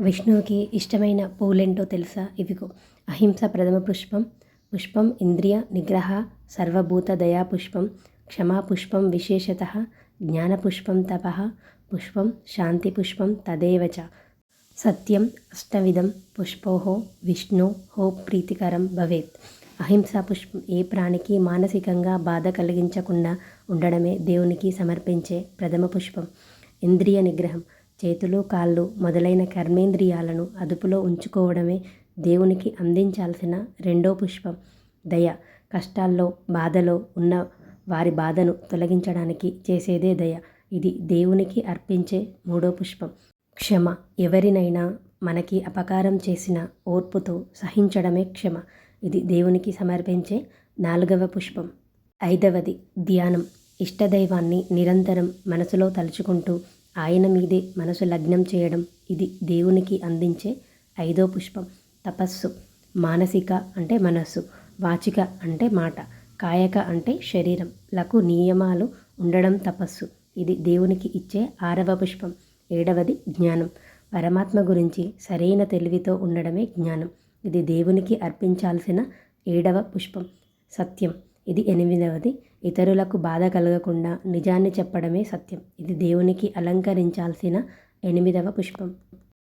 విష్ణువుకి ఇష్టమైన పూలేంటో తెలుసా? ఇవిగో. అహింస ప్రథమ పుష్పం పుష్పం ఇంద్రియ నిగ్రహ సర్వభూత దయా పుష్పం క్షమా పుష్పం విశేషత జ్ఞానపుష్పం తప పుష్పం శాంతి పుష్పం తదేవ సత్యం అష్టవిధం పుష్పోహో విష్ణు హో ప్రీతికరం భవేత్. అహింసా పుష్పం ఏ ప్రాణికి మానసికంగా బాధ కలిగించకుండా ఉండడమే దేవునికి సమర్పించే ప్రథమ పుష్పం. ఇంద్రియ నిగ్రహం. చేతులు కాళ్ళు మొదలైన కర్మేంద్రియాలను అదుపులో ఉంచుకోవడమే దేవునికి అందించాల్సిన రెండో పుష్పం. దయ కష్టాల్లో బాధలో ఉన్న వారి బాధను తొలగించడానికి చేసేదే దయ. ఇది దేవునికి అర్పించే మూడో పుష్పం. క్షమ ఎవరినైనా మనకి అపకారం చేసిన ఓర్పుతో సహించడమే క్షమ. ఇది దేవునికి సమర్పించే నాలుగవ పుష్పం. ఐదవది ధ్యానం. ఇష్టదైవాన్ని నిరంతరం మనసులో తలుచుకుంటూ ఆయన మీదే మనసు లగ్నం చేయడం ఇది దేవునికి అందించే ఐదో పుష్పం. తపస్సు మానసిక అంటే మనస్సు వాచిక అంటే మాట కాయక అంటే శరీరం. లకు నియమాలు ఉండడం తపస్సు. ఇది దేవునికి ఇచ్చే ఆరవ పుష్పం. ఏడవది జ్ఞానం. పరమాత్మ గురించి సరైన తెలివితో ఉండడమే జ్ఞానం. ఇది దేవునికి అర్పించాల్సిన ఏడవ పుష్పం. సత్యం. ఇది ఎనిమిదవది. ఇతరులకు బాధ కలగకుండా నిజాన్ని చెప్పడమే సత్యం. ఇది దేవునికి అలంకరించాల్సిన ఎనిమిదవ పుష్పం.